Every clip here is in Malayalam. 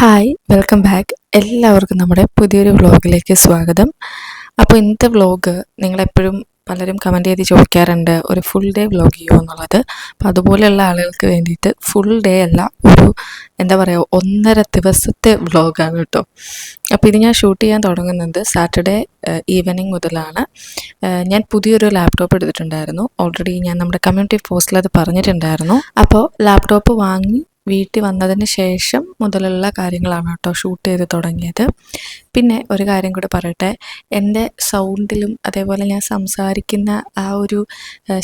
ഹായ് വെൽക്കം ബാക്ക് എല്ലാവർക്കും നമ്മുടെ പുതിയൊരു വ്ളോഗിലേക്ക് സ്വാഗതം. അപ്പോൾ ഇന്നത്തെ വ്ളോഗ് നിങ്ങളെപ്പോഴും പലരും കമന്റ് ചെയ്ത് ചോദിക്കാറുണ്ട് ഒരു ഫുൾ ഡേ വ്ളോഗ് ചെയ്യുമോ എന്നുള്ളത്. അപ്പോൾ അതുപോലെയുള്ള ആളുകൾക്ക് വേണ്ടിയിട്ട് ഫുൾ ഡേ അല്ല ഒരു എന്താ പറയുക ഒന്നര ദിവസത്തെ വ്ളോഗാണ് കേട്ടോ. അപ്പോൾ ഇത് ഞാൻ ഷൂട്ട് ചെയ്യാൻ തുടങ്ങുന്നത് സാറ്റർഡേ ഈവനിങ് മുതലാണ്. ഞാൻ പുതിയൊരു ലാപ്ടോപ്പ് എടുത്തിട്ടുണ്ടായിരുന്നു. ഓൾറെഡി ഞാൻ നമ്മുടെ കമ്മ്യൂണിറ്റി പോസ്റ്റിൽ അത് പറഞ്ഞിട്ടുണ്ടായിരുന്നു. അപ്പോൾ ലാപ്ടോപ്പ് വാങ്ങി വീട്ടിൽ വന്നതിന് ശേഷം മുതലുള്ള കാര്യങ്ങളാണ് കേട്ടോ ഷൂട്ട് ചെയ്ത് തുടങ്ങിയത്. പിന്നെ ഒരു കാര്യം കൂടി പറയട്ടെ എന്റെ സൗണ്ടിലും അതേപോലെ ഞാൻ സംസാരിക്കുന്ന ആ ഒരു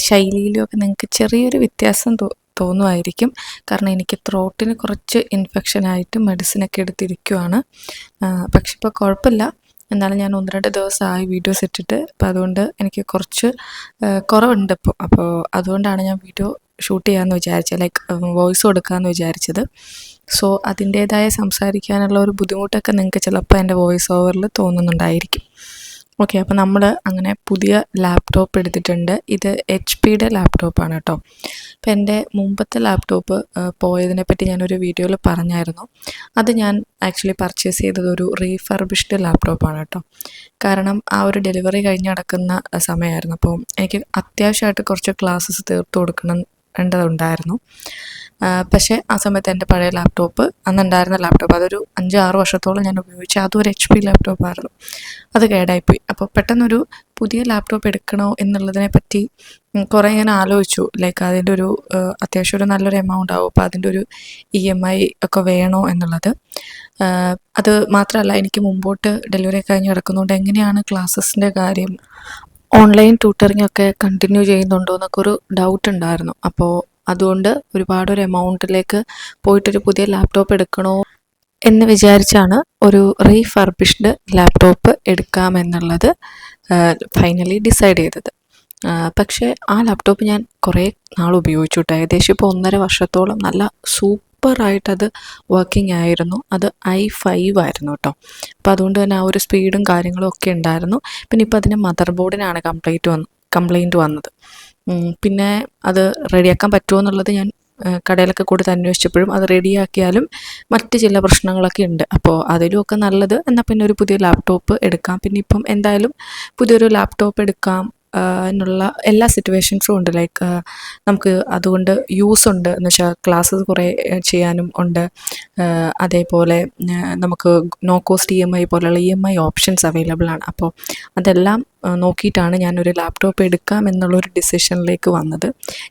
ശൈലിയിലും ഒക്കെ നിങ്ങൾക്ക് ചെറിയൊരു വ്യത്യാസം തോന്നുമായിരിക്കും. കാരണം എനിക്ക് ത്രോട്ടിന് കുറച്ച് ഇൻഫെക്ഷൻ ആയിട്ട് മെഡിസിനൊക്കെ എടുത്തിരിക്കുവാണ്. പക്ഷെ ഇപ്പോൾ കുഴപ്പമില്ല. എന്നാലും ഞാൻ ഒന്ന് രണ്ട് ദിവസമായി വീഡിയോസ് ഇട്ടിട്ട് അപ്പോൾ അതുകൊണ്ട് എനിക്ക് കുറച്ച് കുറവുണ്ട് ഇപ്പോൾ അപ്പോൾ അതുകൊണ്ടാണ് ഞാൻ വീഡിയോ ഷൂട്ട് ചെയ്യാമെന്ന് വിചാരിച്ചത് ലൈക്ക് വോയിസ് കൊടുക്കാമെന്ന് വിചാരിച്ചത്. സോ അതിന്റേതായ സംസാരിക്കാനുള്ള ഒരു ബുദ്ധിമുട്ടൊക്കെ നിങ്ങൾക്ക് ചിലപ്പോൾ എന്റെ വോയിസ് ഓവറിൽ തോന്നുന്നുണ്ടായിരിക്കും. ഓക്കെ അപ്പോൾ നമ്മൾ അങ്ങനെ പുതിയ ലാപ്ടോപ്പ് എടുത്തിട്ടുണ്ട്. ഇത് എച്ച് പിയുടെ ലാപ്ടോപ്പാണ് കേട്ടോ അപ്പോൾ എന്റെ മുമ്പത്തെ ലാപ്ടോപ്പ് പോയതിനെപ്പറ്റി ഞാനൊരു വീഡിയോയിൽ പറഞ്ഞായിരുന്നു. അത് ഞാൻ ആക്ച്വലി പർച്ചേസ് ചെയ്തത് ഒരു റീഫർബിഷ്ഡ് ലാപ്ടോപ്പാണ് കേട്ടോ കാരണം ആ ഒരു ഡെലിവറി കഴിഞ്ഞ് നടക്കുന്ന സമയമായിരുന്നു അപ്പോൾ എനിക്ക് അത്യാവശ്യമായിട്ട് കുറച്ച് ക്ലാസ്സസ് തീർത്ത് കൊടുക്കണം ണ്ടതുണ്ടായിരുന്നു പക്ഷേ ആ സമയത്ത് എന്റെ പഴയ ലാപ്ടോപ്പ് അന്നുണ്ടായിരുന്ന ലാപ്ടോപ്പ് അതൊരു അഞ്ച് ആറ് വർഷത്തോളം ഞാൻ ഉപയോഗിച്ചു അതും ഒരു എച്ച് പി ലാപ്ടോപ്പായിരുന്നു. അത് കേടായിപ്പോയി. അപ്പോൾ പെട്ടെന്നൊരു പുതിയ ലാപ്ടോപ്പ് എടുക്കണോ എന്നുള്ളതിനെ പറ്റി കുറേ ഇങ്ങനെ ആലോചിച്ചു. ലൈക്ക് അതിന്റെ ഒരു അത്യാവശ്യം ഒരു നല്ലൊരു എമൗണ്ട് ആവും. അപ്പോൾ അതിന്റെ ഒരു ഇ എം ഐ ഒക്കെ വേണോ എന്നുള്ളത്. അത് മാത്രമല്ല എനിക്ക് മുമ്പോട്ട് ഡെലിവറി കഴിഞ്ഞ് കിടക്കുന്നതുകൊണ്ട് എങ്ങനെയാണ് ക്ലാസ്സസിന്റെ കാര്യം ഓൺലൈൻ ട്യൂട്ടറിംഗ് ഒക്കെ കണ്ടിന്യൂ ചെയ്യുന്നുണ്ടോ എന്നൊക്കെ ഒരു ഡൗട്ട് ഉണ്ടായിരുന്നു. അപ്പോൾ അതുകൊണ്ട് ഒരുപാട് ഒരു എമൗണ്ടിലേക്ക് പോയിട്ടൊരു പുതിയ ലാപ്ടോപ്പ് എടുക്കണോ എന്ന് വിചാരിച്ചാണ് ഒരു റീഫർബിഷ്ഡ് ലാപ്ടോപ്പ് എടുക്കാമെന്നുള്ളത് ഫൈനലി ഡിസൈഡ് ചെയ്തത്. പക്ഷേ ആ ലാപ്ടോപ്പ് ഞാൻ കുറേ നാൾ ഉപയോഗിച്ചു കേട്ടോ. ഏകദേശം ഇപ്പോൾ ഒന്നര വർഷത്തോളം നല്ല സൂപ്പറായിട്ടത് വർക്കിംഗ് ആയിരുന്നു. അത് ഐ ഫൈവ് ആയിരുന്നു കേട്ടോ അപ്പോൾ അതുകൊണ്ട് തന്നെ ആ ഒരു സ്പീഡും കാര്യങ്ങളും ഒക്കെ ഉണ്ടായിരുന്നു. പിന്നെ ഇപ്പോൾ അതിന്റെ മദർ ബോർഡിനാണ് കംപ്ലൈന്റ് വന്ന് കംപ്ലൈന്റ് വന്നത്. പിന്നെ അത് റെഡിയാക്കാൻ പറ്റുമോ എന്നുള്ളത് ഞാൻ കടയിലൊക്കെ കൊടുത്ത് അന്വേഷിച്ചപ്പോഴും അത് റെഡിയാക്കിയാലും മറ്റ് ചില പ്രശ്നങ്ങളൊക്കെ ഉണ്ട്. അപ്പോൾ അതിലുമൊക്കെ നല്ലത്. എന്നാൽ പിന്നെ ഒരു പുതിയ ലാപ്ടോപ്പ് എടുക്കാം. പിന്നെ ഇപ്പം എന്തായാലും പുതിയൊരു ലാപ്ടോപ്പ് എടുക്കാം. എന്നുള്ള എല്ലാ സിറ്റുവേഷൻസും ഉണ്ട്. ലൈക്ക് നമുക്ക് അതുകൊണ്ട് യൂസ് ഉണ്ട്. എന്ന് വെച്ചാൽ ക്ലാസ്സസ് കുറേ ചെയ്യാനും ഉണ്ട്. അതേപോലെ നമുക്ക് no cost E M I പോലെയുള്ള E M I options available ആണ്. അപ്പോൾ അതെല്ലാം നോക്കിയിട്ടാണ് ഞാനൊരു ലാപ്ടോപ്പ് എടുക്കാം എന്നുള്ളൊരു ഡിസിഷനിലേക്ക് വന്നത്.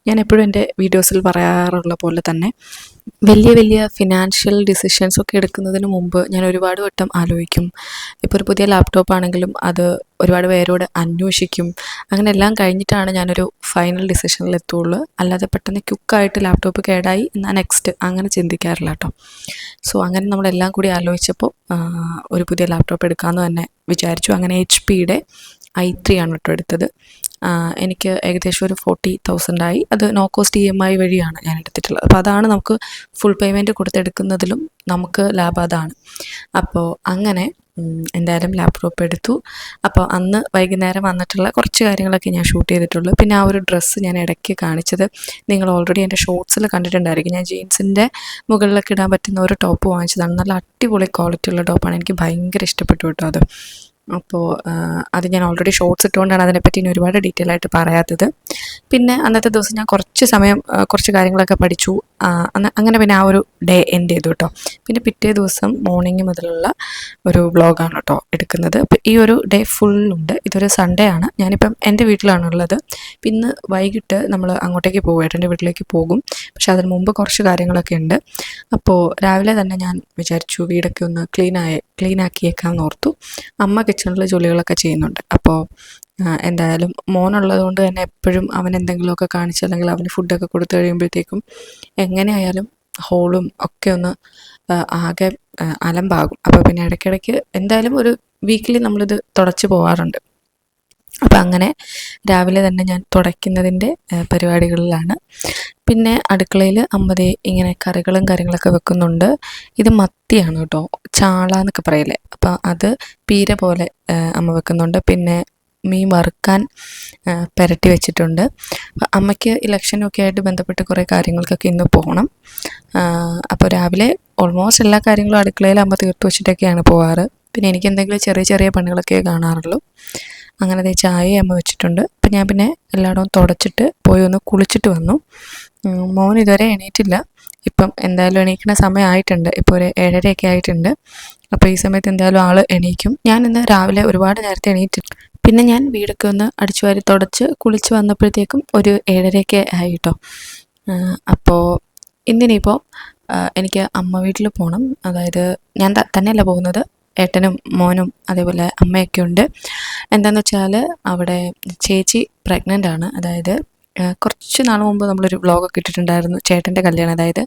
ഞാൻ എപ്പോഴും എന്റെ വീഡിയോസിൽ പറയാറുള്ള പോലെ തന്നെ വലിയ വലിയ ഫിനാൻഷ്യൽ ഡിസിഷൻസ് ഒക്കെ എടുക്കുന്നതിന് മുമ്പ് ഞാൻ ഒരുപാട് വട്ടം ആലോചിക്കും. ഇപ്പോൾ ഒരു പുതിയ ലാപ്ടോപ്പ് ആണെങ്കിലും അത് ഒരുപാട് പേരോട് അന്വേഷിക്കും. അങ്ങനെ എല്ലാം കഴിഞ്ഞിട്ടാണ് ഞാനൊരു ഫൈനൽ ഡിസിഷനിൽ എത്തുള്ളൂ. അല്ലാതെ പെട്ടെന്ന് ക്യുക്കായിട്ട് ലാപ്ടോപ്പ് കേടായി എന്നാൽ നെക്സ്റ്റ് അങ്ങനെ ചിന്തിക്കാറില്ല കേട്ടോ സോ അങ്ങനെ നമ്മളെല്ലാം കൂടി ആലോചിച്ചപ്പോൾ ഒരു പുതിയ ലാപ്ടോപ്പ് എടുക്കാമെന്ന് തന്നെ വിചാരിച്ചു. അങ്ങനെ എച്ച് പിയുടെ ഐ ത്രീ ആണ് കേട്ടോ എടുത്തത്. എനിക്ക് ഏകദേശം ഒരു ഫോർട്ടി തൗസൻഡ് ആയി. അത് no cost E M I വഴിയാണ് ഞാൻ എടുത്തിട്ടുള്ളത്. അപ്പോൾ അതാണ് നമുക്ക് ഫുൾ പേയ്മെന്റ് കൊടുത്തെടുക്കുന്നതിലും നമുക്ക് ലാഭം അതാണ്. അപ്പോൾ അങ്ങനെ എന്തായാലും ലാപ്ടോപ്പ് എടുത്തു. അപ്പോൾ അന്ന് വൈകുന്നേരം വന്നിട്ടുള്ള കുറച്ച് കാര്യങ്ങളൊക്കെ ഞാൻ ഷൂട്ട് ചെയ്തിട്ടുള്ളൂ. പിന്നെ ആ ഒരു ഡ്രസ്സ് ഞാൻ ഇടയ്ക്ക് കാണിച്ചത്. നിങ്ങൾ ഓൾറെഡി എന്റെ ഷോർട്സിൽ കണ്ടിട്ടുണ്ടായിരിക്കും. ഞാൻ ജീൻസിന്റെ മുകളിലൊക്കെ ഇടാൻ പറ്റുന്ന ഒരു ടോപ്പ് വാങ്ങിച്ചതാണ്. നല്ല അടിപൊളി ക്വാളിറ്റി ഉള്ള ടോപ്പാണ് എനിക്ക് ഭയങ്കര ഇഷ്ടപ്പെട്ടു കേട്ടോ അത്. അപ്പോൾ അത് ഞാൻ ഓൾറെഡി ഷോർട്സ് ഇട്ടുകൊണ്ടാണ് അതിനെപ്പറ്റി ഇനി ഒരുപാട് ഡീറ്റെയിൽ ആയിട്ട് പറയാത്തത്. പിന്നെ അന്നത്തെ ദിവസം ഞാൻ കുറച്ച് സമയം കുറച്ച് കാര്യങ്ങളൊക്കെ പഠിച്ചു. അങ്ങനെ പിന്നെ ആ ഒരു ഡേ എൻഡ് ചെയ്തു കേട്ടോ പിന്നെ പിറ്റേ ദിവസം മോർണിംഗ് മുതലുള്ള ഒരു വ്ളോഗാണ് കേട്ടോ എടുക്കുന്നത്. അപ്പോൾ ഈ ഒരു ഡേ ഫുള്ളുണ്ട് ഇതൊരു സൺഡേ ആണ്. ഞാനിപ്പം എന്റെ വീട്ടിലാണുള്ളത്. പിന്നെ വൈകിട്ട് നമ്മൾ അങ്ങോട്ടേക്ക് പോകും ഏട്ടന്റെ വീട്ടിലേക്ക് പോകും. പക്ഷെ അതിന് മുമ്പ് കുറച്ച് കാര്യങ്ങളൊക്കെ ഉണ്ട്. അപ്പോൾ രാവിലെ തന്നെ ഞാൻ വിചാരിച്ചു വീടൊക്കെ ഒന്ന് ക്ലീനായി ക്ലീനാക്കിയേക്കാമെന്ന് ഓർത്തു. അമ്മ കിച്ചണിൽ ജോലികളൊക്കെ ചെയ്യുന്നുണ്ട്. അപ്പോൾ എന്തായാലും മോനുള്ളത് കൊണ്ട് തന്നെ എപ്പോഴും അവൻ എന്തെങ്കിലുമൊക്കെ കാണിച്ച് അല്ലെങ്കിൽ അവന് ഫുഡൊക്കെ കൊടുത്തു കഴിയുമ്പോഴത്തേക്കും എങ്ങനെയായാലും ഹോളും ഒക്കെ ഒന്ന് ആകെ അലമ്പാകും. അപ്പോൾ പിന്നെ ഇടയ്ക്കിടയ്ക്ക് എന്തായാലും ഒരു വീക്കിലി നമ്മളിത് തുടച്ച് പോവാറുണ്ട്. അപ്പം അങ്ങനെ രാവിലെ തന്നെ ഞാൻ തുടയ്ക്കുന്നതിന്റെ പരിപാടികളിലാണ്. പിന്നെ അടുക്കളയിൽ അമ്മതേ ഇങ്ങനെ കറികളും കാര്യങ്ങളൊക്കെ വെക്കുന്നുണ്ട്. ഇത് മത്തിയാണ് കേട്ടോ. ചാള എന്നൊക്കെ പറയില്ലേ? അപ്പം അത് പീര പോലെ അമ്മ വെക്കുന്നുണ്ട്. പിന്നെ മീൻ വറുക്കാൻ പുരട്ടി വെച്ചിട്ടുണ്ട്. അപ്പം അമ്മയ്ക്ക് ഇലക്ഷനൊക്കെ ആയിട്ട് ബന്ധപ്പെട്ട് കുറേ കാര്യങ്ങൾക്കൊക്കെ ഇന്ന് പോകണം അപ്പോൾ രാവിലെ ഓൾമോസ്റ്റ് എല്ലാ കാര്യങ്ങളും അടുക്കളയിൽ അമ്മ തീർത്ത് വെച്ചിട്ടൊക്കെയാണ് പോവാറ്. പിന്നെ എനിക്ക് എന്തെങ്കിലും ചെറിയ ചെറിയ പണികളൊക്കെ കാണാറുള്ളൂ. അങ്ങനെ ചായ അമ്മ വെച്ചിട്ടുണ്ട്. അപ്പം ഞാൻ പിന്നെ എല്ലായിടവും തുടച്ചിട്ട് പോയി ഒന്ന് കുളിച്ചിട്ട് വന്നു. മോൻ ഇതുവരെ എണീറ്റില്ല. ഇപ്പം എന്തായാലും എണീക്കുന്ന സമയമായിട്ടുണ്ട് ഇപ്പോൾ ഒരു ഏഴരയൊക്കെ ആയിട്ടുണ്ട്. അപ്പോൾ ഈ സമയത്ത് എന്തായാലും ആൾ എണീക്കും. ഞാൻ ഇന്ന് രാവിലെ ഒരുപാട് നേരത്തെ എണീറ്റില്ല. പിന്നെ ഞാൻ വീടൊക്കെ ഒന്ന് അടിച്ചു വാരി തുടച്ച് കുളിച്ച് വന്നപ്പോഴത്തേക്കും ഒരു ഏഴരയൊക്കെ ആയി കേട്ടോ അപ്പോൾ ഇന്നിനിപ്പോൾ എനിക്ക് അമ്മ വീട്ടിൽ പോകണം അതായത് ഞാൻ തന്നെയല്ല പോകുന്നത്. ഏട്ടനും മോനും അതേപോലെ അമ്മയൊക്കെ ഉണ്ട്. എന്താണെന്ന് വെച്ചാൽ അവിടെ ചേച്ചി പ്രഗ്നന്റ് ആണ്. അതായത് കുറച്ച് നാൾ മുമ്പ് നമ്മളൊരു വ്ളോഗൊക്കെ ഇട്ടിട്ടുണ്ടായിരുന്നു. ചേട്ടന്റെ കല്യാണം അതായത്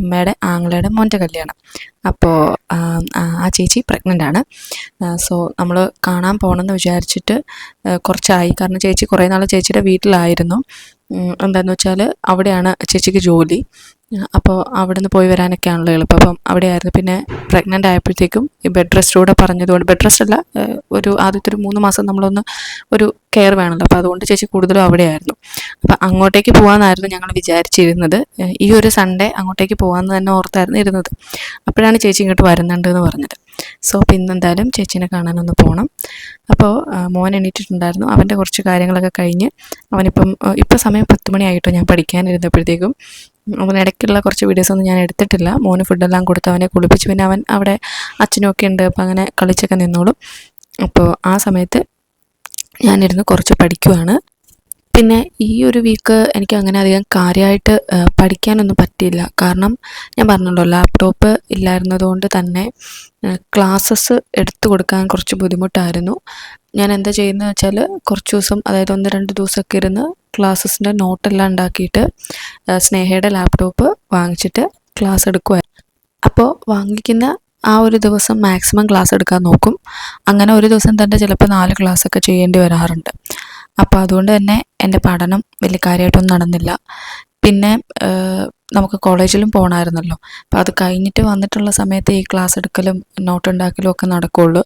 അമ്മയുടെ ആങ്ങളയുടെ മോന്റെ കല്യാണം. അപ്പോൾ ആ ചേച്ചി പ്രഗ്നന്റ് ആണ്. സോ നമ്മൾ കാണാൻ പോകണമെന്ന് വിചാരിച്ചിട്ട് കുറച്ചായി. കാരണം ചേച്ചി കുറേ നാൾ ചേച്ചിയുടെ വീട്ടിലായിരുന്നു. എന്താണെന്ന് വെച്ചാൽ അവിടെയാണ് ചേച്ചിക്ക് ജോലി. അപ്പോൾ അവിടെ നിന്ന് പോയി വരാനൊക്കെ ആണല്ലോ എളുപ്പം. അപ്പം അവിടെയായിരുന്നു. പിന്നെ പ്രഗ്നന്റ് ആയപ്പോഴത്തേക്കും ഈ ബെഡ് റെസ്റ്റ് കൂടെ പറഞ്ഞതുകൊണ്ട് ബെഡ് റെസ്റ്റ് അല്ല ഒരു ആദ്യത്തെ ഒരു മൂന്ന് മാസം നമ്മളൊന്ന് ഒരു കെയർ വേണമല്ലോ. അപ്പോൾ അതുകൊണ്ട് ചേച്ചി കൂടുതലും അവിടെയായിരുന്നു. അപ്പോൾ അങ്ങോട്ടേക്ക് പോകാമെന്നായിരുന്നു ഞങ്ങൾ വിചാരിച്ചിരുന്നത്. ഈ ഒരു സൺഡേ അങ്ങോട്ടേക്ക് പോകാമെന്ന് തന്നെ ഓർത്തായിരുന്നു ഇരുന്നത്. അപ്പോഴാണ് ചേച്ചി ഇങ്ങോട്ട് വരുന്നുണ്ട് എന്ന് പറഞ്ഞത്. സോ അപ്പോൾ ഇന്നെന്തായാലും ചേച്ചീനെ കാണാനൊന്ന് പോകണം അപ്പോൾ മോൻ എണീറ്റിട്ടുണ്ടായിരുന്നു. അവന്റെ കുറച്ച് കാര്യങ്ങളൊക്കെ കഴിഞ്ഞ് അവനിപ്പം ഇപ്പോൾ ഇപ്പം സമയം പത്ത് മണിയായിട്ടോ ഞാൻ പഠിക്കാനിരുന്നപ്പോഴത്തേക്കും. അവൻ ഇടയ്ക്കുള്ള കുറച്ച് വീഡിയോസ് ഒന്നും ഞാൻ എടുത്തിട്ടില്ല. മോന് ഫുഡെല്ലാം കൊടുത്ത് അവനെ കുളിപ്പിച്ച്. പിന്നെ അവൻ അവിടെ അച്ഛനും ഒക്കെ ഉണ്ട്. അപ്പോൾ അങ്ങനെ കളിച്ചൊക്കെ നിന്നോളും. അപ്പോൾ ആ സമയത്ത് ഞാനിരുന്ന് കുറച്ച് പഠിക്കുവാണ്. പിന്നെ ഈ ഒരു വീക്ക് എനിക്ക് അങ്ങനെ അധികം കാര്യമായിട്ട് പഠിക്കാനൊന്നും പറ്റിയില്ല. കാരണം ഞാൻ പറഞ്ഞല്ലോ ലാപ്ടോപ്പ് ഇല്ലായിരുന്നതുകൊണ്ട് തന്നെ ക്ലാസ്സസ് എടുത്തു കൊടുക്കാൻ കുറച്ച് ബുദ്ധിമുട്ടായിരുന്നു. ഞാൻ എന്താ ചെയ്യുന്നത് വെച്ചാൽ കുറച്ച് ദിവസം അതായത് ഒന്ന് രണ്ട് ദിവസമൊക്കെ ഇരുന്ന് ക്ലാസ്സസിന്റെ നോട്ടെല്ലാം ഉണ്ടാക്കിയിട്ട് സ്നേഹയുടെ ലാപ്ടോപ്പ് വാങ്ങിച്ചിട്ട് ക്ലാസ് എടുക്കുമായിരുന്നു അപ്പോൾ വാങ്ങിക്കുന്ന ആ ഒരു ദിവസം മാക്സിമം ക്ലാസ് എടുക്കാൻ നോക്കും. അങ്ങനെ ഒരു ദിവസം തന്നെ ചിലപ്പോൾ നാല് ക്ലാസ്സൊക്കെ ചെയ്യേണ്ടി വരാറുണ്ട്. അപ്പോൾ അതുകൊണ്ട് തന്നെ എന്റെ പഠനം വലിയ കാര്യമായിട്ടൊന്നും നടന്നില്ല. പിന്നെ നമുക്ക് കോളേജിലും പോകണമായിരുന്നല്ലോ അപ്പോൾ അത് കഴിഞ്ഞിട്ട് വന്നിട്ടുള്ള സമയത്ത് ഈ ക്ലാസ് എടുക്കലും നോട്ട് ഉണ്ടാക്കലും ഒക്കെ നടക്കുകയുള്ളൂ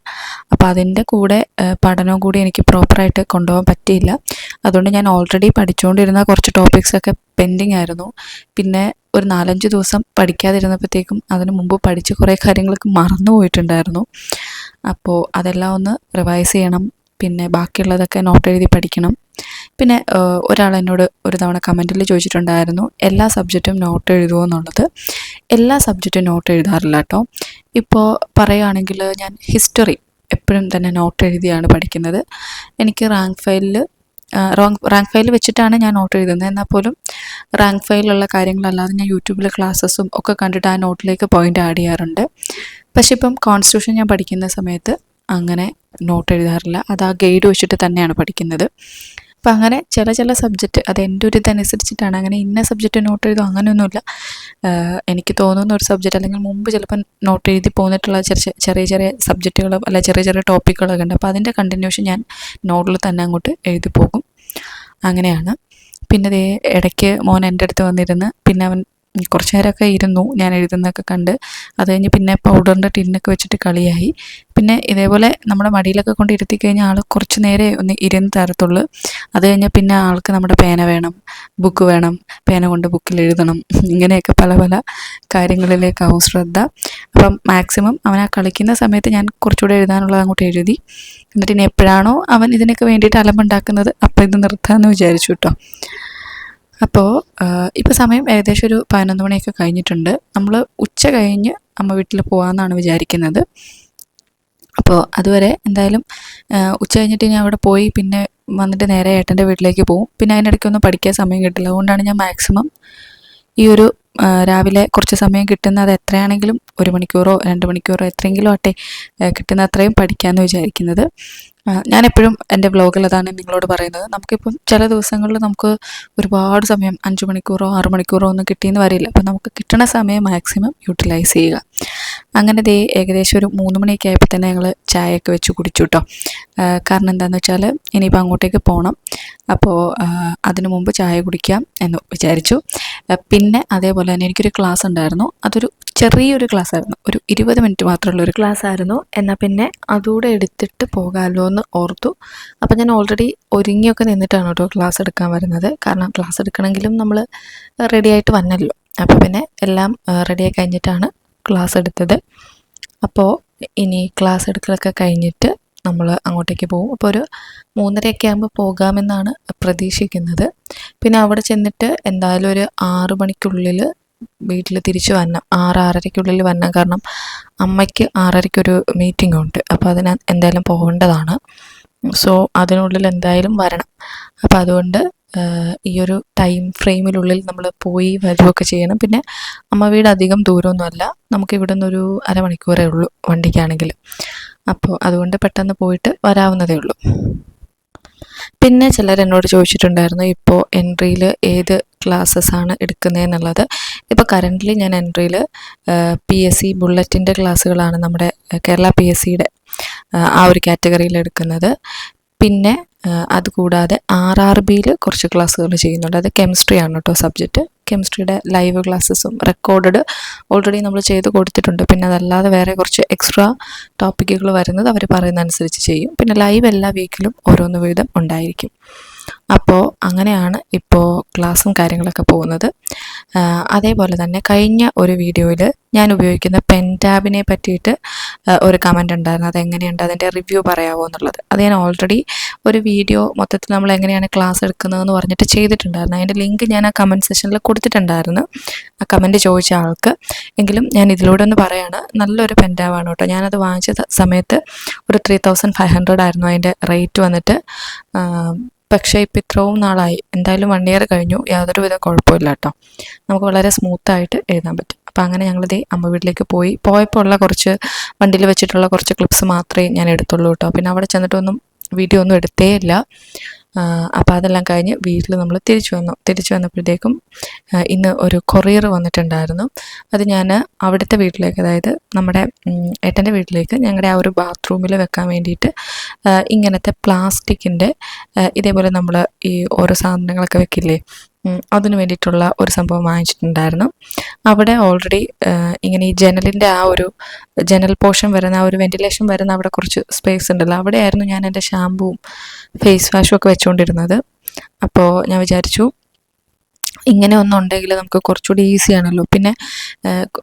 അപ്പോൾ അതിന്റെ കൂടെ പഠനവും കൂടി എനിക്ക് പ്രോപ്പറായിട്ട് കൊണ്ടുപോകാൻ പറ്റിയില്ല. അതുകൊണ്ട് ഞാൻ ഓൾറെഡി പഠിച്ചുകൊണ്ടിരുന്ന കുറച്ച് ടോപ്പിക്സൊക്കെ പെൻഡിങ് ആയിരുന്നു. പിന്നെ ഒരു നാലഞ്ച് ദിവസം പഠിക്കാതിരുന്നപ്പോഴത്തേക്കും അതിന് മുമ്പ് പഠിച്ച കുറേ കാര്യങ്ങളൊക്കെ മറന്നു പോയിട്ടുണ്ടായിരുന്നു. അപ്പോൾ അതെല്ലാം ഒന്ന് റിവൈസ് ചെയ്യണം പിന്നെ ബാക്കിയുള്ളതൊക്കെ നോട്ട് എഴുതി പഠിക്കണം. പിന്നെ ഒരാൾ എന്നോട് ഒരു തവണ കമന്റിൽ ചോദിച്ചിട്ടുണ്ടായിരുന്നു എല്ലാ സബ്ജക്റ്റും നോട്ട് എഴുതുമോ എന്നുള്ളത്. എല്ലാ സബ്ജക്റ്റും നോട്ട് എഴുതാറില്ല കേട്ടോ ഇപ്പോൾ പറയുകയാണെങ്കിൽ ഞാൻ ഹിസ്റ്ററി എപ്പോഴും തന്നെ നോട്ട് എഴുതിയാണ് പഠിക്കുന്നത്. എനിക്ക് റാങ്ക് ഫയലിൽ റോങ് റാങ്ക് ഫയൽ വെച്ചിട്ടാണ് ഞാൻ നോട്ട് എഴുതുന്നത്. എന്നാൽ പോലും റാങ്ക് ഫയലിലുള്ള കാര്യങ്ങളല്ലാതെ ഞാൻ യൂട്യൂബിലെ ക്ലാസ്സസും ഒക്കെ കണ്ടിട്ട് ആ നോട്ടിലേക്ക് പോയിന്റ് ആഡ് ചെയ്യാറുണ്ട്. പക്ഷേ ഇപ്പം കോൺസ്റ്റിറ്റ്യൂഷൻ ഞാൻ പഠിക്കുന്ന സമയത്ത് അങ്ങനെ നോട്ട് എഴുതാറില്ല. അത് ആ ഗൈഡ് വെച്ചിട്ട് തന്നെയാണ് പഠിക്കുന്നത്. അപ്പം അങ്ങനെ ചില ചില സബ്ജക്റ്റ് അത് എന്റെ ഒരു ഇതനുസരിച്ചിട്ടാണ് അങ്ങനെ ഇന്ന സബ്ജക്റ്റ് നോട്ട് എഴുതും അങ്ങനെയൊന്നുമില്ല. എനിക്ക് തോന്നുന്ന ഒരു സബ്ജക്റ്റ് അല്ലെങ്കിൽ മുമ്പ് ചിലപ്പം നോട്ട് എഴുതി പോന്നിട്ടുള്ള ചെറിയ ചെറിയ സബ്ജക്റ്റുകളും അല്ല ചെറിയ ചെറിയ ടോപ്പിക്കുകളൊക്കെ ഉണ്ട്. അപ്പോൾ അതിന്റെ കണ്ടിന്യൂഷൻ ഞാൻ നോട്ടിൽ തന്നെ അങ്ങോട്ട് എഴുതി പോകും. അങ്ങനെയാണ്. പിന്നെ ഇടയ്ക്ക് മോൻ എന്റെ അടുത്ത് വന്നിരുന്ന് പിന്നെ അവൻ കുറച്ച് നേരമൊക്കെ ഇരുന്നു ഞാൻ എഴുതുന്നതൊക്കെ കണ്ട്. അത് കഴിഞ്ഞ് പിന്നെ പൗഡറിന്റെ ടിന്നൊക്കെ വെച്ചിട്ട് കളിയായി. പിന്നെ ഇതേപോലെ നമ്മുടെ മടിയിലൊക്കെ കൊണ്ട് ഇരുത്തി കഴിഞ്ഞാൽ ആൾ കുറച്ച് നേരെ ഒന്ന് ഇരുന്ന് തരത്തുള്ളൂ. അത് കഴിഞ്ഞാൽ പിന്നെ ആൾക്ക് നമ്മുടെ പേന വേണം ബുക്ക് വേണം പേന കൊണ്ട് ബുക്കിൽ എഴുതണം. ഇങ്ങനെയൊക്കെ പല പല കാര്യങ്ങളിലേക്കാവും ശ്രദ്ധ. അപ്പം മാക്സിമം അവൻ ആ കളിക്കുന്ന സമയത്ത് ഞാൻ കുറച്ചുകൂടെ എഴുതാനുള്ളത് അങ്ങോട്ട് എഴുതി. എന്നിട്ട് ഇനി എപ്പോഴാണോ അവൻ ഇതിനൊക്കെ വേണ്ടിയിട്ട് അലമ്പുണ്ടാക്കുന്നത് അപ്പോൾ ഇത് നിർത്താമെന്ന് വിചാരിച്ചു കേട്ടോ. അപ്പോൾ ഇപ്പോൾ സമയം ഏകദേശം ഒരു പതിനൊന്ന് മണിയൊക്കെ കഴിഞ്ഞിട്ടുണ്ട്. നമ്മൾ ഉച്ച കഴിഞ്ഞ് അമ്മ വീട്ടിൽ പോകാമെന്നാണ് വിചാരിക്കുന്നത്. അപ്പോൾ അതുവരെ എന്തായാലും ഉച്ച കഴിഞ്ഞിട്ട് ഞാൻ അവിടെ പോയി പിന്നെ വന്നിട്ട് നേരെ ഏട്ടന്റെ വീട്ടിലേക്ക് പോകും പിന്നെ അതിനിടയ്ക്കൊന്നും പഠിക്കാൻ സമയം കിട്ടില്ല. അതുകൊണ്ടാണ് ഞാൻ മാക്സിമം ഈ ഒരു രാവിലെ കുറച്ച് സമയം കിട്ടുന്ന അത് എത്രയാണെങ്കിലും ഒരു മണിക്കൂറോ രണ്ട് മണിക്കൂറോ എത്രയെങ്കിലും ആട്ടെ കിട്ടുന്ന അത്രയും പഠിക്കാമെന്ന് വിചാരിക്കുന്നത്. ഞാൻ എപ്പോഴും എന്റെ വ്ലോഗിൽ അതാണ് നിങ്ങളോട് പറയുന്നത്. നമുക്കിപ്പം ചില ദിവസങ്ങളിൽ നമുക്ക് ഒരുപാട് സമയം അഞ്ച് മണിക്കൂറോ ആറ് മണിക്കൂറോ ഒന്നും കിട്ടിയെന്ന് വരില്ല. അപ്പം നമുക്ക് കിട്ടുന്ന സമയം മാക്സിമം യൂട്ടിലൈസ് ചെയ്യുക. അങ്ങനെ ദേ ഏകദേശം ഒരു മൂന്ന് മണിയൊക്കെ ആയപ്പോൾ തന്നെ ഞങ്ങൾ ചായയൊക്കെ വെച്ച് കുടിച്ചു കേട്ടോ കാരണം എന്താണെന്ന് വെച്ചാൽ ഇനിയിപ്പോൾ അങ്ങോട്ടേക്ക് പോകണം അപ്പോൾ അതിനു മുമ്പ് ചായ കുടിക്കാം എന്ന് വിചാരിച്ചു. പിന്നെ അതേപോലെ തന്നെ എനിക്കൊരു ക്ലാസ് ഉണ്ടായിരുന്നു. അതൊരു ചെറിയൊരു ക്ലാസ് ആയിരുന്നു ഒരു ഇരുപത് മിനിറ്റ് മാത്രമുള്ള ഒരു ക്ലാസ് ആയിരുന്നു എന്നാൽ പിന്നെ അതുകൂടെ എടുത്തിട്ട് പോകാമല്ലോ എന്ന് ഓർത്തു. അപ്പോൾ ഞാൻ ഓൾറെഡി ഒരുങ്ങിയൊക്കെ നിന്നിട്ടാണ് കേട്ടോ ക്ലാസ് എടുക്കാൻ വരുന്നത്. കാരണം ക്ലാസ് എടുക്കണമെങ്കിലും നമ്മൾ റെഡി ആയിട്ട് വന്നല്ലോ. അപ്പോൾ പിന്നെ എല്ലാം റെഡിയായി കഴിഞ്ഞിട്ടാണ് ക്ലാസ് എടുത്തത്. അപ്പോൾ ഇനി ക്ലാസ് എടുക്കലൊക്കെ കഴിഞ്ഞിട്ട് നമ്മൾ അങ്ങോട്ടേക്ക് പോകും അപ്പോൾ ഒരു മൂന്നരയൊക്കെ ആകുമ്പോൾ പോകാമെന്നാണ് പ്രതീക്ഷിക്കുന്നത്. പിന്നെ അവിടെ ചെന്നിട്ട് എന്തായാലും ഒരു ആറു മണിക്കുള്ളിൽ വീട്ടിൽ തിരിച്ചു വരണം. ആറ് ആറരയ്ക്കുള്ളിൽ വരണം. കാരണം അമ്മയ്ക്ക് ആറരയ്ക്കൊരു മീറ്റിംഗ് ഉണ്ട്. അപ്പോൾ അതിന് എന്തായാലും പോകേണ്ടതാണ്. സോ അതിനുള്ളിൽ എന്തായാലും വരണം. അപ്പോൾ അതുകൊണ്ട് ഈ ഒരു ടൈം ഫ്രെയിമിനുള്ളിൽ നമ്മൾ പോയി വരുമൊക്കെ ചെയ്യണം. പിന്നെ അമ്മ വീട് അധികം ദൂരമൊന്നുമല്ല നമുക്ക് ഇവിടെ നിന്നൊരു അരമണിക്കൂറേ ഉള്ളൂ വണ്ടിക്കാണെങ്കിൽ അപ്പോൾ അതുകൊണ്ട് പെട്ടെന്ന് പോയിട്ട് വരാവുന്നതേ ഉള്ളൂ. പിന്നെ ചിലർ എന്നോട് ചോദിച്ചിട്ടുണ്ടായിരുന്നു ഇപ്പോൾ എൻട്രിയിൽ ഏത് ക്ലാസ്സസ് ആണ് എടുക്കുന്നതെന്നുള്ളത് ഇപ്പോൾ കറന്റ്ലി ഞാൻ എൻട്രിയിൽ പി എസ് സി ബുള്ളറ്റിന്റെ ക്ലാസ്സുകളാണ് നമ്മുടെ കേരള പി എസ് സിയുടെ ആ ഒരു കാറ്റഗറിയിൽ എടുക്കുന്നത്. പിന്നെ അതുകൂടാതെ ആർ ആർ ബിയിൽ കുറച്ച് ക്ലാസ്സുകൾ ചെയ്യുന്നുണ്ട്. അത് കെമിസ്ട്രി ആണ് കേട്ടോ സബ്ജക്റ്റ് കെമിസ്ട്രിയുടെ ലൈവ് ക്ലാസ്സസും റെക്കോർഡഡ് ഓൾറെഡി നമ്മൾ ചെയ്ത് കൊടുത്തിട്ടുണ്ട്. പിന്നെ അതല്ലാതെ വേറെ കുറച്ച് എക്സ്ട്രാ ടോപ്പിക്കുകൾ വരുന്നത് അവർ പറയുന്ന അനുസരിച്ച് ചെയ്യും. പിന്നെ ലൈവ് എല്ലാ വീക്കിലും ഓരോന്ന് വീതം ഉണ്ടായിരിക്കും. അപ്പോൾ അങ്ങനെയാണ് ഇപ്പോൾ ക്ലാസ്സും കാര്യങ്ങളൊക്കെ പോകുന്നത്. അതേപോലെ തന്നെ കഴിഞ്ഞ ഒരു വീഡിയോയിൽ ഞാൻ ഉപയോഗിക്കുന്ന പെൻ ടാബിനെ പറ്റിയിട്ട് ഒരു കമന്റ് ഉണ്ടായിരുന്നു. അതെങ്ങനെയുണ്ട്? അതിന്റെ റിവ്യൂ പറയാമോ എന്നുള്ളത്. അത് ഞാൻ ഓൾറെഡി ഒരു വീഡിയോ മൊത്തത്തിൽ നമ്മൾ എങ്ങനെയാണ് ക്ലാസ് എടുക്കുന്നതെന്ന് പറഞ്ഞിട്ട് ചെയ്തിട്ടുണ്ടായിരുന്നു. അതിന്റെ ലിങ്ക് ഞാൻ ആ കമന്റ് സെഷനിൽ കൊടുത്തിട്ടുണ്ടായിരുന്നു. ആ കമന്റ് ചോദിച്ച ആൾക്ക്. എങ്കിലും ഞാൻ ഇതിലൂടെ ഒന്ന് പറയാണ് നല്ലൊരു പെൻ ടാബാണ് കേട്ടോ. ഞാനത് വാങ്ങിച്ച സമയത്ത് ഒരു ത്രീ തൗസൻഡ് ഫൈവ് ഹൺഡ്രഡ് ആയിരുന്നു അതിന്റെ റേറ്റ് വന്നിട്ട്. പക്ഷേ ഇപ്പം ഇത്രയും നാളായി. എന്തായാലും വൺ ഇയർ കഴിഞ്ഞു. യാതൊരുവിധ കുഴപ്പമില്ല കേട്ടോ നമുക്ക് വളരെ സ്മൂത്തായിട്ട് എഴുതാൻ പറ്റും. അപ്പോൾ അങ്ങനെ ഞങ്ങളിത് അമ്മ വീട്ടിലേക്ക് പോയി. പോയപ്പോൾ ഉള്ള കുറച്ച് വണ്ടിയിൽ വെച്ചിട്ടുള്ള കുറച്ച് ക്ലിപ്സ് മാത്രമേ ഞാൻ എടുത്തുള്ളൂ കേട്ടോ പിന്നെ അവിടെ ചെന്നിട്ടൊന്നും വീഡിയോ ഒന്നും എടുത്തേ ഇല്ല. അപ്പോൾ അതെല്ലാം കഴിഞ്ഞ് വീട്ടിൽ നമ്മൾ തിരിച്ചു വന്നു. തിരിച്ചു വന്നപ്പോഴത്തേക്കും ഇന്ന് ഒരു കൊറിയർ വന്നിട്ടുണ്ടായിരുന്നു. അത് ഞാൻ അവിടുത്തെ വീട്ടിലേക്ക് അതായത് നമ്മുടെ ഏട്ടന്റെ വീട്ടിലേക്ക് ഞങ്ങളുടെ ആ ഒരു ബാത്റൂമിൽ വെക്കാൻ വേണ്ടിയിട്ട് ഇങ്ങനത്തെ പ്ലാസ്റ്റിക്കിന്റെ ഇതേപോലെ നമ്മൾ ഈ ഓരോ സാധനങ്ങളൊക്കെ വെക്കില്ലേ അതിന് വേണ്ടിയിട്ടുള്ള ഒരു സംഭവം വാങ്ങിച്ചിട്ടുണ്ടായിരുന്നു. അവിടെ ഓൾറെഡി ഇങ്ങനെ ഈ ജനലിന്റെ ആ ഒരു ജനൽ പോർഷൻ വരുന്ന ആ ഒരു വെന്റിലേഷൻ വരുന്ന അവിടെ കുറച്ച് സ്പേസ് ഉണ്ടല്ലോ. അവിടെയായിരുന്നു ഞാൻ എന്റെ ഷാമ്പുവും ഫേസ് വാഷും ഒക്കെ വെച്ചുകൊണ്ടിരുന്നത് അപ്പോൾ ഞാൻ വിചാരിച്ചു ഇങ്ങനെ ഒന്നുണ്ടെങ്കിൽ നമുക്ക് കുറച്ചുകൂടി ഈസിയാണല്ലോ പിന്നെ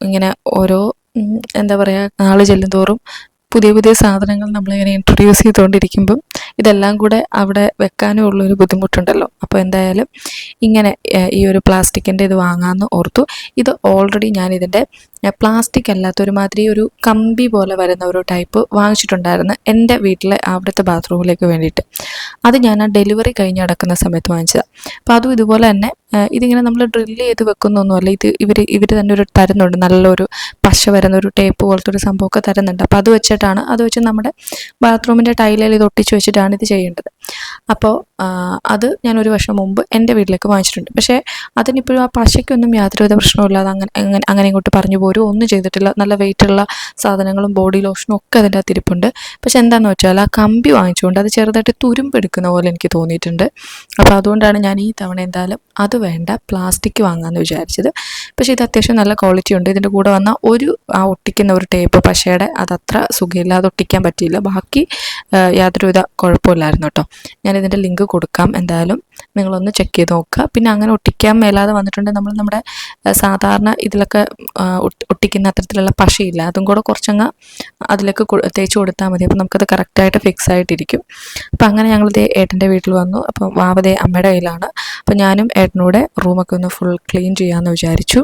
ഇങ്ങനെ ഓരോ എന്താ പറയുക നാൾ ചെല്ലും തോറും പുതിയ പുതിയ സാധനങ്ങൾ നമ്മളിങ്ങനെ ഇൻട്രൊഡ്യൂസ് ചെയ്തുകൊണ്ടിരിക്കുമ്പം ഇതെല്ലാം കൂടെ അവിടെ വെക്കാനും ഉള്ളൊരു ബുദ്ധിമുട്ടുണ്ടല്ലോ. അപ്പോൾ എന്തായാലും ഇങ്ങനെ ഈ ഒരു പ്ലാസ്റ്റിക്കിന്റെ ഇത് വാങ്ങാമെന്ന് ഓർത്തു. ഇത് ഓൾറെഡി ഞാൻ ഇതിന്റെ പ്ലാസ്റ്റിക് അല്ലാത്ത ഒരുമാതിരി ഒരു കമ്പി പോലെ വരുന്ന ഒരു ടൈപ്പ് വാങ്ങിച്ചിട്ടുണ്ടായിരുന്നു എന്റെ വീട്ടിലെ അവിടുത്തെ ബാത്റൂമിലേക്ക് വേണ്ടിയിട്ട്. അത് ഞാൻ ആ ഡെലിവറി കഴിഞ്ഞ് അടക്കുന്ന സമയത്ത് വാങ്ങിച്ചതാണ് അപ്പോൾ അതും ഇതുപോലെ തന്നെ ഇതിങ്ങനെ നമ്മൾ ഡ്രില്ല് ചെയ്ത് വെക്കുന്നൊന്നുമല്ല ഇത് ഇവർ ഇവർ തന്നെ ഒരു തരുന്നുണ്ട്. നല്ലൊരു പശ വരുന്ന ഒരു ടേപ്പ് പോലത്തെ ഒരു സംഭവമൊക്കെ തരുന്നുണ്ട്. അപ്പോൾ അത് വെച്ചിട്ടാണ് അത് വെച്ച് നമ്മുടെ ബാത്റൂമിന്റെ ടൈലിൽ ഇത് ഒട്ടിച്ച് വെച്ചിട്ടാണ് ഇത് ചെയ്യേണ്ടത്. അപ്പോൾ അത് ഞാൻ ഒരു വർഷം മുമ്പ് എന്റെ വീട്ടിലേക്ക് വാങ്ങിച്ചിട്ടുണ്ട്. പക്ഷേ അതിനിപ്പോഴും ആ പശയ്ക്കൊന്നും യാതൊരുവിധ പ്രശ്നമില്ലാതെ അങ്ങനെ അങ്ങനെ അങ്ങനെ ഇങ്ങോട്ട് പറഞ്ഞു പോരും. ഒന്നും ചെയ്തിട്ടില്ല. നല്ല വെയിറ്റുള്ള സാധനങ്ങളും ബോഡി ലോഷനും ഒക്കെ അതിന്റെ അകത്ത് പക്ഷെ എന്താണെന്ന് വെച്ചാൽ ആ കമ്പി വാങ്ങിച്ചുകൊണ്ട് അത് ചെറുതായിട്ട് തുരുമ്പെടുക്കുന്ന പോലെ എനിക്ക് തോന്നിയിട്ടുണ്ട്. അപ്പോൾ അതുകൊണ്ടാണ് ഞാൻ ഈ തവണ എന്തായാലും അത് വേണ്ട പ്ലാസ്റ്റിക് വാങ്ങാമെന്ന് വിചാരിച്ചത്. പക്ഷേ ഇത് അത്യാവശ്യം നല്ല ക്വാളിറ്റി ഉണ്ട്. ഇതിന്റെ കൂടെ വന്ന ഒരു ആ ഒട്ടിക്കുന്ന ഒരു ടേപ്പ് പശയുടെ അതത്ര സുഖമില്ലാതെ ഒട്ടിക്കാൻ പറ്റിയില്ല. ബാക്കി യാതൊരുവിധ കുഴപ്പമില്ലായിരുന്നു കേട്ടോ. ഞാനിതിന്റെ ലിങ്ക് കൊടുക്കാം എന്തായാലും. നിങ്ങളൊന്ന് ചെക്ക് ചെയ്ത് നോക്കുക. പിന്നെ അങ്ങനെ ഒട്ടിക്കാൻ മേലാതെ വന്നിട്ടുണ്ടെങ്കിൽ നമ്മൾ നമ്മുടെ സാധാരണ ഇതിലൊക്കെ ഒട്ടിക്കുന്ന അത്തരത്തിലുള്ള പശയില്ല. അതും കൂടെ കുറച്ചങ്ങ് അതിലേക്ക് തേച്ച് കൊടുത്താൽ മതി. അപ്പോൾ നമുക്കത് കറക്റ്റായിട്ട് ഫിക്സ് ആയിട്ടിരിക്കും. അപ്പോൾ അങ്ങനെ ഞങ്ങളിതേ ഏട്ടന്റെ വീട്ടിൽ വന്നു. അപ്പോൾ വാവതേ അമ്മയുടെ കയ്യിലാണ്. അപ്പോൾ ഞാനും ഏട്ടനൂടെ റൂമൊക്കെ ഒന്ന് ഫുൾ ക്ലീൻ ചെയ്യാമെന്ന് വിചാരിച്ചു.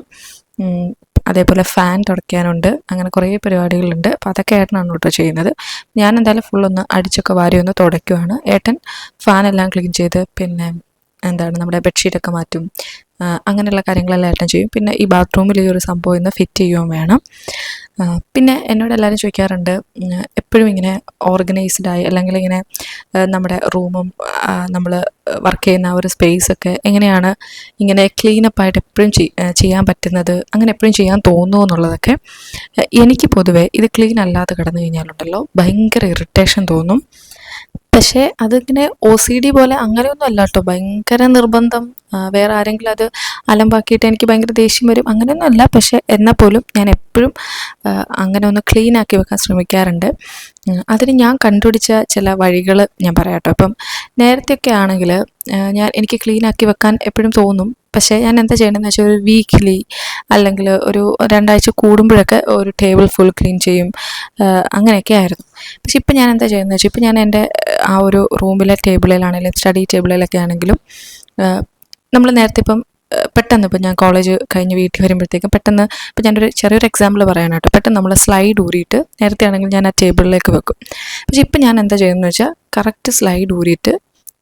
അതേപോലെ ഫാൻ തുടയ്ക്കാനുണ്ട്. അങ്ങനെ കുറേ പരിപാടികളുണ്ട്. അപ്പോൾ അതൊക്കെ ഏട്ടനാണ് കേട്ടോ ചെയ്യുന്നത്. ഞാൻ എന്തായാലും ഫുള്ളൊന്ന് അടിച്ചൊക്കെ വാരി ഒന്ന് തുടയ്ക്കുവാണ്. ഏട്ടൻ ഫാനെല്ലാം ക്ലീൻ ചെയ്ത് പിന്നെ എന്താണ് നമ്മുടെ ബെഡ്ഷീറ്റൊക്കെ മാറ്റും. അങ്ങനെയുള്ള കാര്യങ്ങളെല്ലാം ഏട്ടൻ ചെയ്യും. പിന്നെ ഈ ബാത്റൂമിൽ ഈ ഒരു സംഭവം ഇന്ന് ഫിറ്റ് ചെയ്യുകയും വേണം. പിന്നെ എന്നോട് എല്ലാവരും ചോദിക്കാറുണ്ട് എപ്പോഴും ഇങ്ങനെ ഓർഗനൈസ്ഡ് ആയി അല്ലെങ്കിൽ ഇങ്ങനെ നമ്മുടെ റൂമും നമ്മൾ വർക്ക് ചെയ്യുന്ന ആ ഒരു സ്പേസൊക്കെ എങ്ങനെയാണ് ഇങ്ങനെ ക്ലീനപ്പായിട്ട് എപ്പോഴും ചെയ്യാൻ പറ്റുന്നത് അങ്ങനെ എപ്പോഴും ചെയ്യാൻ തോന്നുന്നു എന്നുള്ളതൊക്കെ എനിക്ക് പൊതുവേ ഇത് ക്ലീൻ അല്ലാതെ കിടന്നു കഴിഞ്ഞാലുണ്ടല്ലോ ഭയങ്കര ഇറിറ്റേഷൻ തോന്നും. പക്ഷേ അതിങ്ങനെ ഒ സി ഡി പോലെ അങ്ങനെയൊന്നും അല്ല കേട്ടോ. ഭയങ്കര നിർബന്ധം. വേറെ ആരെങ്കിലും അത് അലമ്പാക്കിയിട്ട് എനിക്ക് ഭയങ്കര ദേഷ്യം വരും. അങ്ങനെയൊന്നും അല്ല. പക്ഷേ എന്നാൽ പോലും ഞാൻ എപ്പോഴും അങ്ങനെ ഒന്ന് ക്ലീൻ ആക്കി വെക്കാൻ ശ്രമിക്കാറുണ്ട്. അതിന് ഞാൻ കണ്ടുപിടിച്ച ചില വഴികൾ ഞാൻ പറയാം കേട്ടോ. ഇപ്പം നേരത്തെയൊക്കെ ആണെങ്കിൽ ഞാൻ എനിക്ക് ക്ലീൻ ആക്കി വെക്കാൻ എപ്പോഴും തോന്നും. പക്ഷേ ഞാൻ എന്താ ചെയ്യണമെന്ന് വെച്ചാൽ ഒരു വീക്ക്ലി അല്ലെങ്കിൽ ഒരു രണ്ടാഴ്ച കൂടുമ്പോഴൊക്കെ ഒരു ടേബിൾ ഫുൾ ക്ലീൻ ചെയ്യും. അങ്ങനെയൊക്കെ ആയിരുന്നു പക്ഷെ ഇപ്പം ഞാൻ എന്താ ചെയ്യുന്നത് വെച്ചാൽ ഇപ്പം ഞാൻ എന്റെ ആ ഒരു റൂമിലെ ടേബിളിലാണെങ്കിലും സ്റ്റഡി ടേബിളിലൊക്കെ ആണെങ്കിലും നമ്മൾ നേരത്തെ ഇപ്പം പെട്ടെന്ന് ഇപ്പം ഞാൻ കോളേജ് കഴിഞ്ഞ് വീട്ടിൽ വരുമ്പോഴത്തേക്കും പെട്ടെന്ന് ഇപ്പം ഞാനൊരു ചെറിയൊരു എക്സാമ്പിൾ പറയാനാണ് കേട്ടോ. പെട്ടെന്ന് നമ്മൾ സ്ലൈഡ് ഊരിയിട്ട് നേരത്തെ ആണെങ്കിൽ ഞാൻ ആ ടേബിളിലേക്ക് വെക്കും. പക്ഷേ ഇപ്പം ഞാൻ എന്താ ചെയ്യുന്നത് വെച്ചാൽ കറക്റ്റ് സ്ലൈഡ് ഊരിയിട്ട്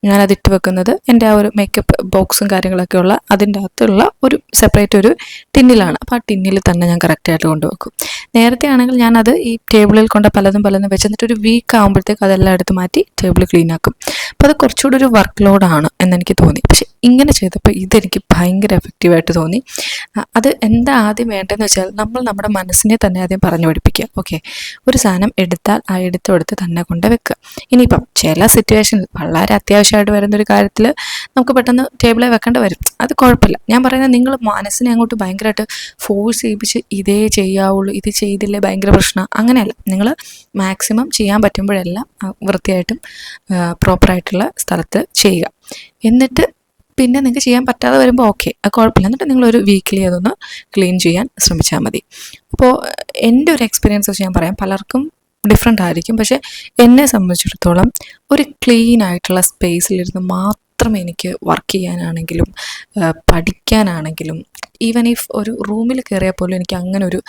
ഞാനത് ഇട്ട് വെക്കുന്നത് എന്റെ ആ ഒരു മേക്കപ്പ് ബോക്സും കാര്യങ്ങളൊക്കെ ഉള്ള അതിന്റെ അകത്തുള്ള ഒരു സെപ്പറേറ്റ് ഒരു ടിന്നിലാണ്. അപ്പോൾ ആ ടിന്നിൽ തന്നെ ഞാൻ കറക്റ്റായിട്ട് കൊണ്ടുവെക്കും. നേരത്തെ ആണെങ്കിൽ ഞാനത് ഈ ടേബിളിൽ കൊണ്ട് പലതും പലതും വെച്ച് എന്നിട്ട് ഒരു വീക്ക് ആകുമ്പോഴത്തേക്ക് അതെല്ലാം എടുത്ത് മാറ്റി ടേബിൾ ക്ലീൻ ആക്കും. അപ്പോൾ അത് കുറച്ചുകൂടി ഒരു വർക്ക് ലോഡാണ് എന്നെനിക്ക് തോന്നി. പക്ഷേ ഇങ്ങനെ ചെയ്തപ്പോൾ ഇതെനിക്ക് ഭയങ്കര എഫക്റ്റീവായിട്ട് തോന്നി. അത് എന്താ ആദ്യം വേണ്ടതെന്ന് വെച്ചാൽ നമ്മൾ നമ്മുടെ മനസ്സിനെ തന്നെ ആദ്യം പറഞ്ഞു പഠിപ്പിക്കുക. ഓക്കെ? ഒരു സാധനം എടുത്താൽ ആ എടുത്തെടുത്ത് തന്നെ കൊണ്ട് വെക്കുക. ഇനിയിപ്പം ചില സിറ്റുവേഷനിൽ വളരെ അത്യാവശ്യമായിട്ട് വരുന്ന ഒരു കാര്യത്തിൽ നമുക്ക് പെട്ടെന്ന് ടേബിളിൽ വെക്കേണ്ടി വരും. അത് കുഴപ്പമില്ല. ഞാൻ പറയുന്നത് നിങ്ങൾ മനസ്സിനെ അങ്ങോട്ട് ഭയങ്കരമായിട്ട് ഫോഴ്സ് ചെയ്യിപ്പിച്ച് ഇതേ ചെയ്യാവുള്ളൂ ഇത് ചെയ്തില്ലേ ഭയങ്കര പ്രശ്നം അങ്ങനെയല്ല. നിങ്ങൾ മാക്സിമം ചെയ്യാൻ പറ്റുമ്പോഴെല്ലാം വൃത്തിയായിട്ടും പ്രോപ്പറായിട്ടുള്ള സ്ഥലത്ത് ചെയ്യുക. എന്നിട്ട് പിന്നെ നിങ്ങൾക്ക് ചെയ്യാൻ പറ്റാതെ വരുമ്പോൾ ഓക്കെ അത് കുഴപ്പമില്ല. എന്നിട്ട് നിങ്ങളൊരു വീക്കിലി അതൊന്ന് ക്ലീൻ ചെയ്യാൻ ശ്രമിച്ചാൽ മതി. അപ്പോൾ എന്റെ ഒരു എക്സ്പീരിയൻസ് വെച്ച് ഞാൻ പറയാം. പലർക്കും ഡിഫറെന്റ് ആയിരിക്കും. പക്ഷേ എന്നെ സംബന്ധിച്ചിടത്തോളം ഒരു ക്ലീൻ ആയിട്ടുള്ള സ്പേസിലിരുന്ന് മാത്രം എനിക്ക് വർക്ക് ചെയ്യാനാണെങ്കിലും പഠിക്കാനാണെങ്കിലും ഈവൻ ഇഫ് ഒരു റൂമിൽ കയറിയാൽ പോലും എനിക്ക് അങ്ങനെ ഒരു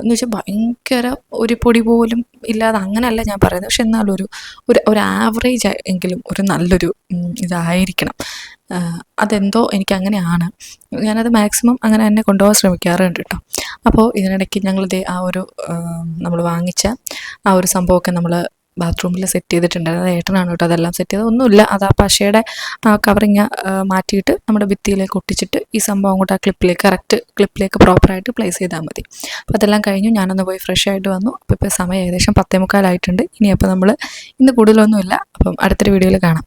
എന്ന് വെച്ചാൽ ഭയങ്കര ഒരു പൊടി പോലും ഇല്ലാതെ അങ്ങനെയല്ല ഞാൻ പറയുന്നത്. പക്ഷെ എന്നാലും ഒരു ഒരു ഒരു ആവറേജ് എങ്കിലും ഒരു നല്ലൊരു ഇതായിരിക്കണം. അതെന്തോ എനിക്ക് അങ്ങനെയാണ്. ഞാനത് മാക്സിമം അങ്ങനെ എന്നെ കൊണ്ടുപോകാൻ ശ്രമിക്കാറുണ്ട് കേട്ടോ അപ്പോൾ ഇതിനിടയ്ക്ക് ഞങ്ങളിത് ആ ഒരു നമ്മൾ വാങ്ങിച്ച ആ ഒരു സംഭവമൊക്കെ നമ്മൾ ബാത്റൂമിൽ സെറ്റ് ചെയ്തിട്ടുണ്ടായിരുന്നു. ഏട്ടനാണ് കേട്ടോ അതെല്ലാം സെറ്റ് ചെയ്തത്. ഒന്നുമില്ല അത് ആ പശയുടെ ആ കവറിങ് മാറ്റിയിട്ട് നമ്മുടെ ഭിത്തിയിലേക്ക് ഒട്ടിച്ചിട്ട് ഈ സംഭവം അങ്ങോട്ട് ആ ക്ലിപ്പിലേക്ക് കറക്റ്റ് ക്ലിപ്പിലേക്ക് പ്രോപ്പറായിട്ട് പ്ലേസ് ചെയ്താൽ മതി. അപ്പോൾ അതെല്ലാം കഴിഞ്ഞു. ഞാനൊന്ന് പോയി ഫ്രഷ് ആയിട്ട് വന്നു. അപ്പോൾ ഇപ്പോൾ സമയം ഏകദേശം പത്തേ മുക്കാലായിട്ടുണ്ട്. ഇനി അപ്പോൾ നമ്മൾ ഇന്ന് കൂടുതലൊന്നുമില്ല. അപ്പം അടുത്തൊരു വീഡിയോയിൽ കാണാം.